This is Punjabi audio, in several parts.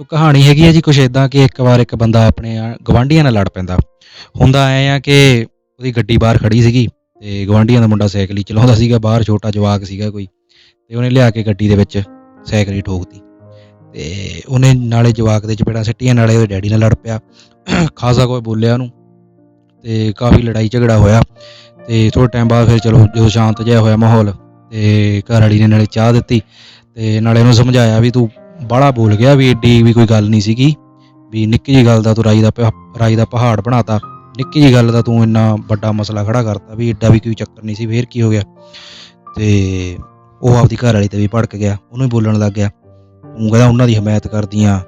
ਸੋ ਕਹਾਣੀ ਹੈਗੀ ਹੈ ਜੀ ਕੁਛ ਇਦਾਂ ਕਿ ਇੱਕ ਵਾਰ ਇੱਕ ਬੰਦਾ ਆਪਣੇ ਆ- ਗਵਾਂਢੀਆਂ ਨਾਲ ਲੜ ਪੈਂਦਾ। ਹੁੰਦਾ ਐ ਆ ਕਿ ਉਹਦੀ ਗੱਡੀ ਬਾਹਰ ਖੜੀ ਸੀਗੀ ਤੇ ਗਵਾਂਢੀਆਂ ਦਾ ਮੁੰਡਾ ਸਾਈਕਲ ਹੀ ਚਲਾਉਂਦਾ ਸੀਗਾ, ਬਾਹਰ ਛੋਟਾ ਜਵਾਕ ਸੀਗਾ ਕੋਈ ਤੇ ਉਹਨੇ ਲਿਆ ਕੇ ਗੱਡੀ ਦੇ ਵਿੱਚ ਸਾਈਕਲ ਹੀ ਠੋਕਤੀ। ਤੇ ਉਹਨੇ ਨਾਲੇ ਜਵਾਕ ਦੇ ਚਪੇੜਾਂ ਸਿੱਟੀਆਂ, ਨਾਲੇ ਉਹਦੇ ਡੈਡੀ ਨਾਲ ਲੜ ਪਿਆ। ਖਾਸਾ ਕੋਈ ਬੋਲਿਆ ਉਹਨੂੰ ਤੇ ਕਾਫੀ ਲੜਾਈ ਝਗੜਾ ਹੋਇਆ ਤੇ ਥੋੜਾ ਟਾਈਮ ਬਾਅਦ ਫਿਰ ਚਲੋ ਜੋ ਸ਼ਾਂਤ ਜਿਹਾ ਹੋਇਆ ਮਾਹੌਲ ਤੇ ਘਰ ਵਾਲੀ ਨੇ ਨਾਲੇ ਚਾਹ ਦਿੱਤੀ ਤੇ ਨਾਲੇ ਉਹਨੂੰ ਸਮਝਾਇਆ ਵੀ ਤੂੰ ਬਾਹਲਾ ਬੋਲ ਗਿਆ ਵੀ ਏਡੀ ਵੀ ਕੋਈ ਗੱਲ ਨਹੀਂ ਸੀਗੀ। ਵੀ ਨਿੱਕੀ ਜੀ ਗੱਲ ਦਾ ਤੂੰ ਰਾਈ ਦਾ ਪ- ਰਾਈ ਦਾ ਪਹਾੜ ਬਣਾਤਾ। ਨਿੱਕੀ ਜੀ ਗੱਲ ਦਾ ਤੂੰ ਇੰਨਾ ਵੱਡਾ ਮਸਲਾ ਖੜਾ ਕਰਤਾ ਵੀ ਏਡਾ ਵੀ ਕੋਈ ਚੱਕਰ ਨਹੀਂ ਸੀ, ਫੇਰ ਕੀ ਹੋ ਗਿਆ? ਤੇ ਉਹ ਆਪਦੀ ਘਰ ਵਾਲੀ ਤੇ ਵੀ ਭੜਕ ਗਿਆ, ਉਹਨੂੰ ਵੀ ਬੋਲਣ ਲੱਗ ਗਿਆ। ਤੂੰ ਕਹਿੰਦਾ ਉਹਨਾਂ ਦੀ ਹਮਾਇਤ ਕਰਦੀਆਂ,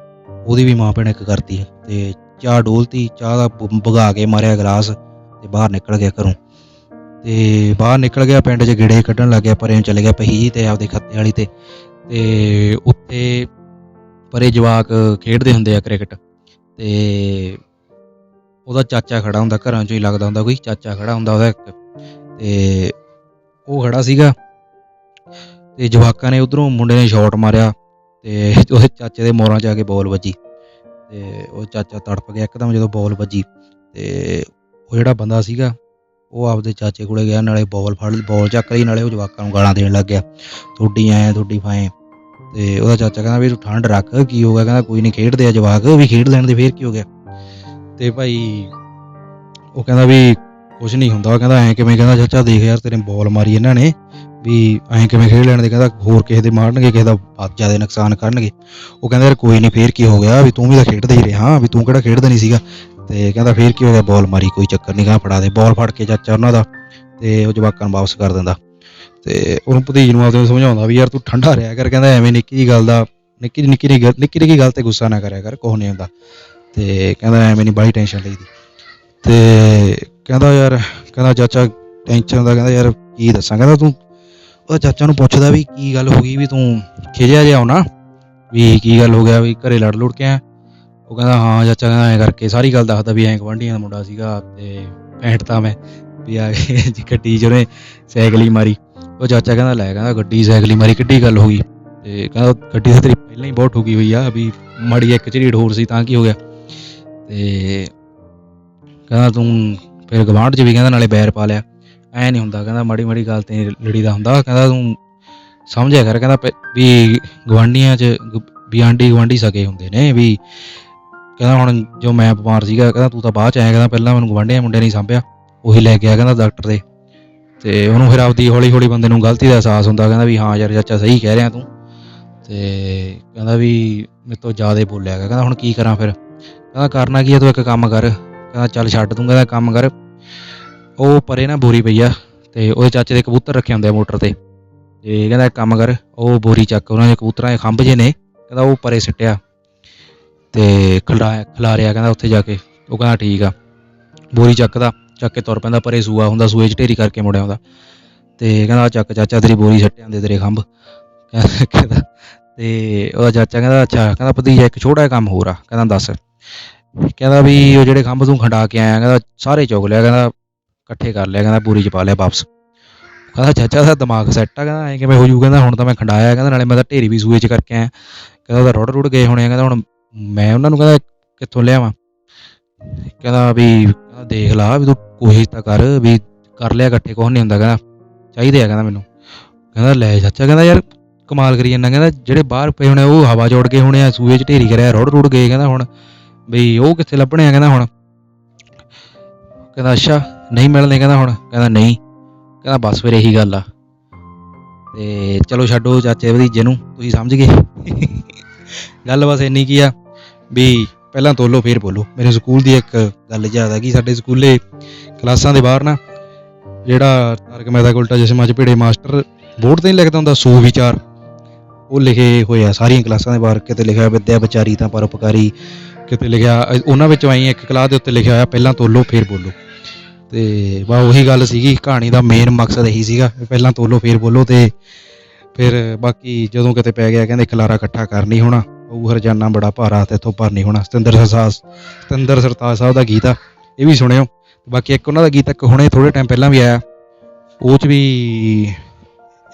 ਉਹਦੀ ਵੀ ਮਾਂ ਭੈਣ ਇੱਕ ਕਰਦੀ ਆ। ਤੇ ਚਾਹ ਡੋਲਤੀ, ਚਾਹ ਦਾ ਭ- ਭਗਾ ਕੇ ਮਾਰਿਆ ਗਲਾਸ ਤੇ ਬਾਹਰ ਨਿਕਲ ਗਿਆ ਘਰੋਂ। ਤੇ ਬਾਹਰ ਨਿਕਲ ਗਿਆ, ਪਿੰਡ 'ਚ ਗੇੜੇ ਕੱਢਣ ਲੱਗ ਗਿਆ ਪਰੇ ਨੂੰ ਚਲੇ ਗਿਆ, ਪਹੀ ਤੇ ਆਪਦੇ ਖੱਤੇ ਵਾਲੀ ਤੇ। ਤੇ ਉੱਥੇ ਪਰੇ ਜਵਾਕ ਖੇਡਦੇ ਹੁੰਦੇ ਆ ਕ੍ਰਿਕਟ ਤੇ ਉਹਦਾ ਚਾਚਾ ਖੜਾ ਹੁੰਦਾ, ਘਰਾਂ 'ਚੋਂ ਹੀ ਲੱਗਦਾ ਹੁੰਦਾ, ਕੋਈ ਚਾਚਾ ਖੜਾ ਹੁੰਦਾ ਉਹਦਾ ਇੱਕ ਤੇ ਉਹ ਖੜਾ ਸੀਗਾ ਤੇ ਜਵਾਕਾਂ ਨੇ ਉਧਰੋਂ ਮੁੰਡੇ ਨੇ ਸ਼ਾਟ ਮਾਰਿਆ ਤੇ ਉਹਦੇ ਚਾਚੇ ਦੇ ਮੋਰਾਂ 'ਚ ਆ ਕੇ ਬਾਲ ਵੱਜੀ ਤੇ ਉਹ ਚਾਚਾ ਤੜਪ ਗਿਆ ਇੱਕਦਮ ਜਦੋਂ ਬਾਲ ਵੱਜੀ ਤੇ ਉਹ ਜਿਹੜਾ ਬੰਦਾ ਸੀਗਾ ਉਹ ਆਪਦੇ ਚਾਚੇ ਕੋਲੇ ਗਿਆ, ਨਾਲੇ ਬਾਲ ਫੜ ਲਈ ਬਾਲ ਚੱਕ ਲਈ, ਨਾਲੇ ਉਹ ਜਵਾਕਾਂ ਨੂੰ ਗਾਲਾਂ ਦੇਣ ਲੱਗ ਗਿਆ। ਤੁਹਾਡੀ ਐ, ਤੁਹਾਡੀ ਫਾਏ। ਤੇ ਉਹਦਾ ਚਾਚਾ ਕਹਿੰਦਾ ਵੀ ਤੂੰ ਠੰਡ ਰੱਖ, ਕੀ ਹੋ ਗਿਆ? ਕਹਿੰਦਾ ਕੋਈ ਨਹੀਂ ਖੇਡਦੇ ਆ ਜਵਾਕ ਵੀ ਖੇਡ ਲੈਣ ਦੇ, ਫੇਰ ਕੀ ਹੋ ਗਿਆ? ਤੇ ਭਾਈ ਉਹ ਕਹਿੰਦਾ ਵੀ ਕੁਝ ਨਹੀਂ ਹੁੰਦਾ ਕਹਿੰਦਾ ਐਂ ਕਿਵੇਂ, ਕਹਿੰਦਾ ਚਾਚਾ ਦੇਖ ਯਾਰ ਤੇਰੇ ਬੋਲ ਮਾਰੀ ਇਹਨਾਂ ਨੇ, ਵੀ ਐਂ ਕਿਵੇਂ ਖੇਡ ਲੈਣ ਦੇ ਕਹਿੰਦਾ ਹੋਰ ਕਿਸੇ ਦੇ ਮਾਰਨਗੇ, ਕਿਸੇ ਦਾ ਬਹੁਤ ਜ਼ਿਆਦਾ ਨੁਕਸਾਨ ਕਰਨਗੇ। ਉਹ ਕਹਿੰਦਾ ਯਾਰ ਕੋਈ ਨਹੀਂ, ਫੇਰ ਕੀ ਹੋ ਗਿਆ? ਵੀ ਤੂੰ ਵੀ ਤਾਂ ਖੇਡਦਾ ਹੀ ਰਿਹਾ, ਵੀ ਤੂੰ ਕਿਹੜਾ ਖੇਡਦਾ ਨਹੀਂ ਸੀਗਾ? ਤੇ ਕਹਿੰਦਾ ਫੇਰ ਕੀ ਹੋ ਗਿਆ? ਬੋਲ ਮਾਰੀ, ਕੋਈ ਚੱਕਰ ਨਹੀਂ ਕਹਿੰਦਾ ਫੜਾ ਦੇ, ਬੋਲ ਫੜ ਕੇ ਚਾਚਾ ਉਹਨਾਂ ਦਾ, ਤੇ ਉਹ ਜਵਾਕਾਂ ਨੂੰ ਵਾਪਸ ਕਰ ਦਿੰਦਾ। ਤੇ ਉਹਨੂੰ ਭਤੀਜ ਨੂੰ ਆਪਦੇ ਨੂੰ ਸਮਝਾਉਂਦਾ ਵੀ ਯਾਰ ਤੂੰ ਠੰਡਾ ਰਿਹਾ ਕਰ, ਕਹਿੰਦਾ ਐਵੇਂ ਨਿੱਕੀ ਜੀ ਗੱਲ ਦਾ, ਨਿੱਕੀ ਨਿੱਕੀ ਜਿਹੀ ਗੱਲ- ਨਿੱਕੀ ਨਿੱਕੀ ਗੱਲ ਤੇ ਗੁੱਸਾ ਨਾ ਕਰਿਆ ਕਰ, ਕੁਛ ਨਹੀਂ ਹੁੰਦਾ। ਤੇ ਕਹਿੰਦਾ ਐਵੇਂ ਨਹੀਂ, ਬਾਹਲੀ ਟੈਨਸ਼ਨ ਲਈਦੀ। ਤੇ ਕਹਿੰਦਾ ਯਾਰ, ਕਹਿੰਦਾ ਚਾਚਾ ਟੈਨਸ਼ਨ ਦਾ, ਕਹਿੰਦਾ ਯਾਰ ਕੀ ਦੱਸਾਂ? ਕਹਿੰਦਾ ਤੂੰ ਉਹ ਚਾਚਾ ਨੂੰ ਪੁੱਛਦਾ ਵੀ ਕੀ ਗੱਲ ਹੋ ਗਈ ਵੀ ਤੂੰ ਖਿਜਿਆ ਜਿਹਾ ਹੋਣਾ? ਵੀ ਕੀ ਗੱਲ ਹੋ ਗਿਆ ਵੀ ਘਰੇ ਲੜ ਲੁੜ ਕੇ ਆ ਉਹ ਕਹਿੰਦਾ, ਹਾਂ ਚਾਚਾ ਕਹਿੰਦਾ ਐਂ ਕਰਕੇ ਸਾਰੀ ਗੱਲ ਦੱਸਦਾ ਵੀ ਐਂ ਗਵਾਂਢੀਆਂ ਦਾ ਮੁੰਡਾ ਸੀਗਾ ਤੇ ਪੈਂਟਤਾ ਮੈਂ ਵੀ ਆ ਕੇ ਗੱਡੀ 'ਚ ਉਹਨੇ ਸਾਈਕਲ ਹੀ ਮਾਰੀ। ਉਹ ਚਾਚਾ ਕਹਿੰਦਾ, ਲੈ, ਕਹਿੰਦਾ, ਗੱਡੀ ਸਾਈਕਲ ਹੀ ਮਾਰੀ, ਕਿੱਡੀ ਗੱਲ ਹੋ ਗਈ। ਤੇ ਕਹਿੰਦਾ, ਗੱਡੀ ਤਾਂ ਤੇਰੀ ਪਹਿਲਾਂ ਹੀ ਬਹੁਤ ਠੁਕੀ ਹੋਈ ਆ, ਵੀ ਮਾੜੀ ਇੱਕ ਝਰੀੜ ਹੋਰ ਸੀ ਤਾਂ ਕੀ ਹੋ ਗਿਆ? ਤੇ ਕਹਿੰਦਾ, ਤੂੰ ਫਿਰ ਗਵਾਂਢ 'ਚ ਵੀ ਕਹਿੰਦਾ, ਨਾਲੇ ਬੈਰ ਪਾ ਲਿਆ। ਐ ਨਹੀਂ ਹੁੰਦਾ, ਕਹਿੰਦਾ, ਮਾੜੀ ਮਾੜੀ ਗੱਲ ਤੇ ਲੜੀਦਾ ਹੁੰਦਾ। ਕਹਿੰਦਾ, ਤੂੰ ਸਮਝਿਆ ਕਰ, ਕਹਿੰਦਾ, ਪ- ਵੀ ਗਵਾਂਢੀਆਂ 'ਚ ਗ- ਵੀ ਆਂਢੀ ਗਵਾਂਢੀ ਸਕੇ ਹੁੰਦੇ ਨੇ, ਵੀ ਕਹਿੰਦਾ, ਹੁਣ ਜੋ ਮੈਂ ਬਿਮਾਰ ਸੀਗਾ, ਕਹਿੰਦਾ, ਤੂੰ ਤਾਂ ਬਾਅਦ ਚ ਆਇਆ, ਕਹਿੰਦਾ, ਪਹਿਲਾਂ ਮੈਨੂੰ ਗਵਾਂਢੀਆਂ ਮੁੰਡੇ ਨਹੀਂ ਸਾਂਭਿਆ, ਉਹੀ ਲੈ ਕੇ ਆ, ਕਹਿੰਦਾ, ਡਾਕਟਰ ਦੇ। ਤੇ ਉਹਨੂੰ ਫਿਰ ਆਪਦੀ ਹੌਲੀ ਹੌਲੀ ਬੰਦੇ ਨੂੰ ਗਲਤੀ ਦਾ ਅਹਿਸਾਸ ਹੁੰਦਾ, ਕਹਿੰਦਾ ਵੀ ਹਾਂ ਯਾਰ ਚਾਚਾ ਸਹੀ ਕਹਿ ਰਿਹਾ ਤੂੰ। ਤੇ ਕਹਿੰਦਾ ਵੀ ਮੇਰੇ ਤੋਂ ਜ਼ਿਆਦਾ ਬੋਲਿਆ ਗਿਆ ਕਹਿੰਦਾ ਹੁਣ ਕੀ ਕਰਾਂ ਫਿਰ? ਕਹਿੰਦਾ ਕਰਨਾ ਕੀ ਆ, ਤੂੰ ਇੱਕ ਕੰਮ ਕਰ। ਕਹਿੰਦਾ ਚੱਲ ਛੱਡ ਦੂੰਗਾ ਕਹਿੰਦਾ ਕੰਮ ਕਰ। ਉਹ ਪਰੇ ਨਾ ਬੋਰੀ ਪਈ ਆ ਤੇ ਉਹਦੇ ਚਾਚੇ ਦੇ ਕਬੂਤਰ ਰੱਖੇ ਹੁੰਦੇ ਆ ਮੋਟਰ ਤੇ। ਤੇ ਕਹਿੰਦਾ ਇੱਕ ਕੰਮ ਕਰ, ਉਹ ਬੋਰੀ ਚੱਕ ਉਹਨਾਂ ਦੇ ਕਬੂਤਰਾਂ ਦੇ ਖੰਭ ਜੇ ਨੇ, ਕਹਿੰਦਾ ਉਹ ਪਰੇ ਸਿੱਟਿਆ। ਤੇ ਖਿਲਾਰਿਆ ਖਿਲਾਰਿਆ ਕਹਿੰਦਾ ਉੱਥੇ ਜਾ ਕੇ। ਉਹ ਕਹਿੰਦਾ ਠੀਕ ਆ। ਬੋਰੀ ਚੱਕਦਾ। ਚੱਕ ਕੇ ਤੁਰ ਪੈਂਦਾ, ਪਰੇ ਸੂਆ ਹੁੰਦਾ, ਸੂਏ 'ਚ ਢੇਰੀ ਕਰਕੇ ਮੁੜਿਆ ਆਉਂਦਾ। ਤੇ ਕਹਿੰਦਾ ਚੱਕ ਚਾਚਾ ਤੇਰੀ ਬੋਰੀ ਸੱਟਿਆਂ ਦੇ ਤੇਰੇ ਖੰਭ। ਕਹਿੰਦਾ- ਕਹਿੰਦਾ, ਤੇ ਉਹਦਾ ਚਾਚਾ ਕਹਿੰਦਾ, ਅੱਛਾ, ਕਹਿੰਦਾ, ਭਤੀਜਾ, ਇੱਕ ਛੋਟਾ ਜਿਹਾ ਕੰਮ ਹੋਰ ਆ, ਕਹਿੰਦਾ, ਦੱਸ। ਕਹਿੰਦਾ ਵੀ ਉਹ ਜਿਹੜੇ ਖੰਭ ਤੂੰ ਖੰਡਾ ਕੇ ਆਇਆ, ਕਹਿੰਦਾ, ਸਾਰੇ ਚੁੱਕ ਲਿਆ, ਕਹਿੰਦਾ, ਇਕੱਠੇ ਕਰ ਲਿਆ, ਕਹਿੰਦਾ, ਬੋਰੀ 'ਚ ਪਾ ਲਿਆ ਵਾਪਸ। ਕਹਿੰਦਾ, ਚਾਚਾ ਦਾ ਦਿਮਾਗ ਸੈੱਟ ਆ, ਕਹਿੰਦਾ, ਐ ਕਿਵੇਂ ਹੋ ਜੂ, ਕਹਿੰਦਾ, ਹੁਣ ਤਾਂ ਮੈਂ ਖੰਡਾਇਆ, ਕਹਿੰਦਾ, ਨਾਲੇ ਮੈਂ ਤਾਂ ਢੇਰੀ ਵੀ ਸੂਏ 'ਚ ਕਰਕੇ ਆਇਆ। ਕਹਿੰਦਾ, ਉਹਦਾ ਰੁੜ ਰੁੜ ਗਏ ਹੋਣੇ ਆ, ਕਹਿੰਦਾ, ਹੁਣ ਮੈਂ ਉਹਨਾਂ ਨੂੰ ਕਹਿੰਦਾ, ਕਿੱਥੋਂ ਲਿਆਵਾਂ? ਕਹਿੰਦਾ ਵੀ, ਦੇਖ ਲਾ ਵੀ ਤੂੰ ਕੋਸ਼ਿਸ਼ ਤਾਂ ਕਰ ਵੀ ਕਰ ਲਿਆ ਇਕੱਠੇ, ਕੁਛ ਨਹੀਂ ਹੁੰਦਾ ਕਹਿੰਦਾ, ਚਾਹੀਦੇ ਆ ਕਹਿੰਦਾ ਮੈਨੂੰ। ਕਹਿੰਦਾ ਲੈ ਚਾਚਾ, ਕਹਿੰਦਾ ਯਾਰ ਕਮਾਲ ਕਰੀ ਜਾਂਦਾ, ਕਹਿੰਦਾ ਜਿਹੜੇ ਬਾਹਰ ਪਏ ਹੋਣੇ ਉਹ ਹਵਾ 'ਚ ਉੱਡ ਹੋਣੇ ਆ, ਸੂਏ 'ਚ ਢੇਰੀ ਕਰਿਆ ਰੁੜ ਰੁੜ ਗਏ ਕਹਿੰਦਾ ਹੁਣ, ਬਈ ਉਹ ਕਿੱਥੇ ਲੱਭਣੇ ਆ ਕਹਿੰਦਾ ਹੁਣ। ਕਹਿੰਦਾ ਅੱਛਾ, ਨਹੀਂ ਮਿਲਣੇ ਕਹਿੰਦਾ ਹੁਣ, ਕਹਿੰਦਾ ਨਹੀਂ, ਕਹਿੰਦਾ ਬਸ ਫਿਰ ਇਹੀ ਗੱਲ ਆ। ਤੇ ਚਲੋ ਛੱਡੋ ਚਾਚੇ ਭਤੀਜੇ ਨੂੰ, ਤੁਸੀਂ ਸਮਝ ਗਏ। ਗੱਲ ਬਸ ਇੰਨੀ ਕੀ ਆ ਵੀ ਪਹਿਲਾਂ ਤੋਲੋ, ਫੇਰ ਬੋਲੋ। ਮੇਰੇ ਸਕੂਲ ਦੀ ਇੱਕ ਗੱਲ ਯਾਦ ਆ ਗਈ, ਸਾਡੇ ਸਕੂਲੇ ਕਲਾਸਾਂ ਦੇ ਬਾਹਰ ਨਾ, ਜਿਹੜਾ ਤਾਰਕ ਮਹਿਤਾ ਉਲਟਾ ਚਸ਼ਮਾ ਚ ਭੇੜੇ ਮਾਸਟਰ ਬੋਰਡ ਤੇ ਨਹੀਂ ਲਿਖਦਾ ਹੁੰਦਾ, ਸੂ ਵਿਚਾਰ, ਉਹ ਲਿਖੇ ਹੋਏ ਆ ਸਾਰੀਆਂ ਕਲਾਸਾਂ ਦੇ ਬਾਹਰ, ਕਿਤੇ ਲਿਖਿਆ ਵਿਦਿਆ ਵਿਚਾਰੀ ਤਾਂ ਪਰਉਪਕਾਰੀ, ਕਿਤੇ ਲਿਖਿਆ, ਉਹਨਾਂ ਵਿੱਚੋਂ ਆਈ ਇੱਕ ਕਲਾਸ ਦੇ ਉੱਤੇ ਲਿਖਿਆ ਹੋਇਆ, ਪਹਿਲਾਂ ਤੋਲੋ, ਫੇਰ ਬੋਲੋ। ਤੇ ਵਾ ਉਹੀ ਗੱਲ ਸੀਗੀ, ਕਹਾਣੀ ਦਾ ਮੇਨ ਮਕਸਦ ਇਹੀ ਸੀਗਾ ਪਹਿਲਾਂ ਤੋਲੋ, ਫੇਰ ਬੋਲੋ ਤੇ ਫਿਰ ਬਾਕੀ ਜਦੋਂ ਕਿਤੇ ਪੈ ਗਿਆ, ਕਹਿੰਦੇ ਖਲਾਰਾ ਇਕੱਠਾ ਕਰਨੀ ਹੋਣਾ ਉਹ ਹਰਜਾਨਾ ਬੜਾ ਭਾਰਾ ਤੇ ਇੱਥੋਂ ਭਰ ਨਹੀਂ ਹੋਣਾ, ਸਤਿੰਦਰ ਸਰਤਾਜ ਸਤਿੰਦਰ ਸਰਤਾਜ ਸਾਹਿਬ ਦਾ ਗੀਤ ਆ, ਇਹ ਵੀ ਸੁਣਿਓ। ਬਾਕੀ ਇੱਕ ਉਹਨਾਂ ਦਾ ਗੀਤ ਇੱਕ ਹੁਣੇ ਥੋੜੇ ਟਾਈਮ ਪਹਿਲਾਂ ਵੀ ਆਇਆ। ਉਹ ਚ ਵੀ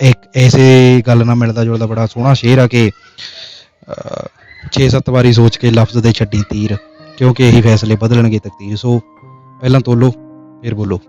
ਇੱਕ ਐਸੇ ਗੱਲ ਨਾਲ ਮਿਲਦਾ ਜੁਲਦਾ ਬੜਾ ਸੋਹਣਾ ਸ਼ੇਰ ਆ ਕਿ ਅਹ, 6-7 ਵਾਰੀ ਸੋਚ ਕੇ ਲਫ਼ਜ਼ ਦੇ ਛੱਡੀ ਤੀਰ ਕਿਉਂਕਿ ਇਹੀ ਫੈਸਲੇ ਬਦਲਣਗੇ ਤਕਦੀਰ। ਸੋ ਪਹਿਲਾਂ ਤੋਲੋ ਫਿਰ ਬੋਲੋ।